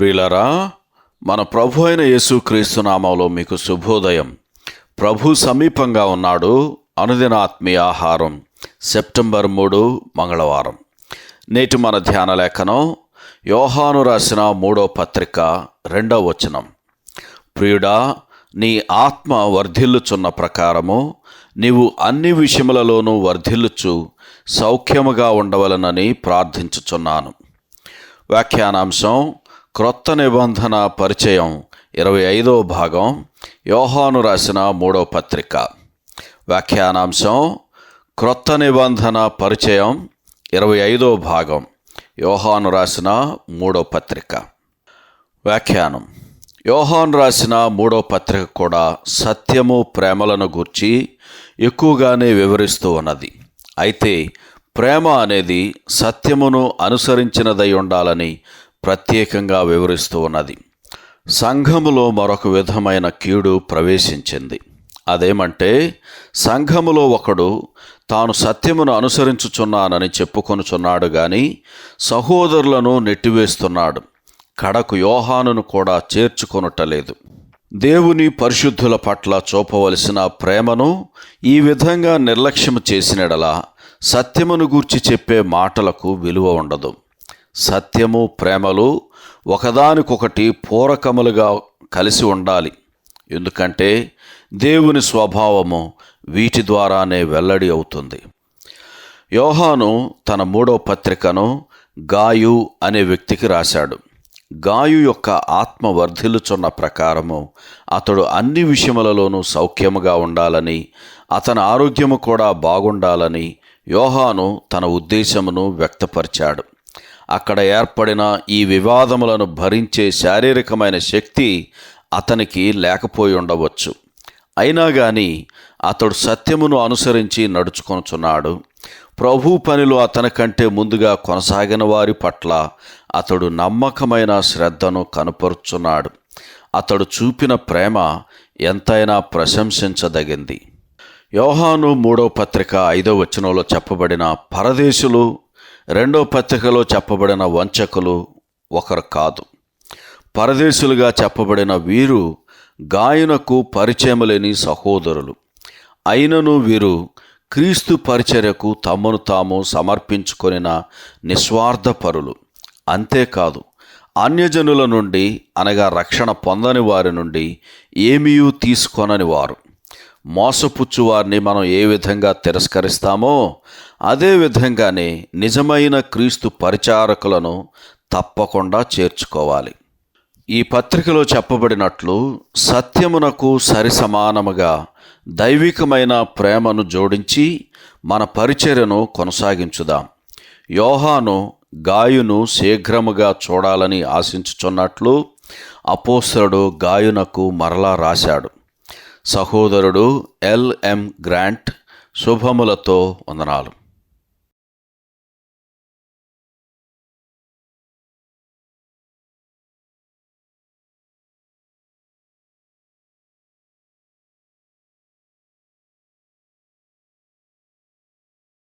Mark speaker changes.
Speaker 1: ప్రియులరా మన ప్రభు అయిన యేసుక్రీస్తు నామంలో మీకు శుభోదయం. ప్రభు సమీపంగా ఉన్నాడు అనుదిన ఆత్మీయ ఆహారం సెప్టెంబర్ మూడు మంగళవారం. నేటి మన ధ్యాన లేఖనం యోహాను రాసిన మూడో పత్రిక రెండవ వచనం. ప్రియుడా నీ ఆత్మ వర్ధిల్లుచున్న ప్రకారము నీవు అన్ని విషయములలోనూ వర్ధిల్లుచు సౌఖ్యముగా ఉండవలనని ప్రార్థించుచున్నాను. వ్యాఖ్యానాంశం క్రొత్త నిబంధన పరిచయం ఇరవై ఐదో భాగం యోహాను రాసిన మూడో పత్రిక. వ్యాఖ్యానాంశం క్రొత్త నిబంధన పరిచయం ఇరవై ఐదో భాగం యోహాను రాసిన మూడో పత్రిక. వ్యాఖ్యానం. యోహాన్ రాసిన మూడో పత్రిక కూడా సత్యము ప్రేమలను గూర్చి ఎక్కువగానే వివరిస్తూ ఉన్నది. అయితే ప్రేమ అనేది సత్యమును అనుసరించినదై ఉండాలని ప్రత్యేకంగా వివరిస్తూ ఉన్నది. సంఘములో మరొక విధమైన కీడు ప్రవేశించింది. అదేమంటే సంఘములో ఒకడు తాను సత్యమును అనుసరించుచున్నానని చెప్పుకొనుచున్నాడు గాని సహోదరులను నెట్టివేస్తున్నాడు. కడకు యోహానును కూడా చేర్చుకొనుటలేదు. దేవుని పరిశుద్ధుల పట్ల చూపవలసిన ప్రేమను ఈ విధంగా నిర్లక్ష్యం చేసినడలా సత్యమును గూర్చి చెప్పే మాటలకు విలువ ఉండదు. సత్యము ప్రేమలు ఒకదానికొకటి పూరకములుగా కలిసి ఉండాలి. ఎందుకంటే దేవుని స్వభావము వీటి ద్వారానే వెల్లడి అవుతుంది. యోహాను తన మూడో పత్రికను గాయు అనే వ్యక్తికి రాశాడు. గాయు యొక్క ఆత్మ వర్ధిల్లుచున్న ప్రకారము అతడు అన్ని విషయములలోనూ సౌఖ్యముగా ఉండాలని అతని ఆరోగ్యము కూడా బాగుండాలని యోహాను తన ఉద్దేశమును వ్యక్తపరిచాడు. అక్కడ ఏర్పడిన ఈ వివాదములను భరించే శారీరకమైన శక్తి అతనికి లేకపోయి ఉండవచ్చు. అయినా గాని అతడు సత్యమును అనుసరించి నడుచుకొనుచున్నాడు. ప్రభు పనిలో అతని కంటే ముందుగా కొనసాగిన వారి పట్ల అతడు నమ్మకమైన శ్రద్ధను కనపరుచున్నాడు. అతడు చూపిన ప్రేమ ఎంతైనా ప్రశంసించదగింది. యోహాను మూడో పత్రిక ఐదో వచనంలో చెప్పబడిన పరదేశులు రెండో పత్రికలో చెప్పబడిన వంచకులు ఒకరు కాదు. పరదేశులుగా చెప్పబడిన వీరు గాయనకు పరిచయం లేని సహోదరులు. అయినను వీరు క్రీస్తు పరిచర్యకు తమను తాము సమర్పించుకొనిన నిస్వార్థపరులు. అంతేకాదు అన్యజనుల నుండి అనగా రక్షణ పొందని వారి నుండి ఏమీయూ తీసుకొనని వారు. మోసపుచ్చు వారిని మనం ఏ విధంగా తిరస్కరిస్తామో అదే విధంగానే నిజమైన క్రీస్తు పరిచారకులను తప్పకుండా చేర్చుకోవాలి. ఈ పత్రికలో చెప్పబడినట్లు సత్యమునకు సరిసమానముగా దైవికమైన ప్రేమను జోడించి మన పరిచర్యను కొనసాగించుదాం. యోహాను గాయును శీఘ్రముగా చూడాలని ఆశించుచున్నట్లు అపోసరుడు గాయునకు మరలా రాశాడు. సహోదరుడు ఎల్ఎం గ్రాంట్ శుభములతో వందనాలు.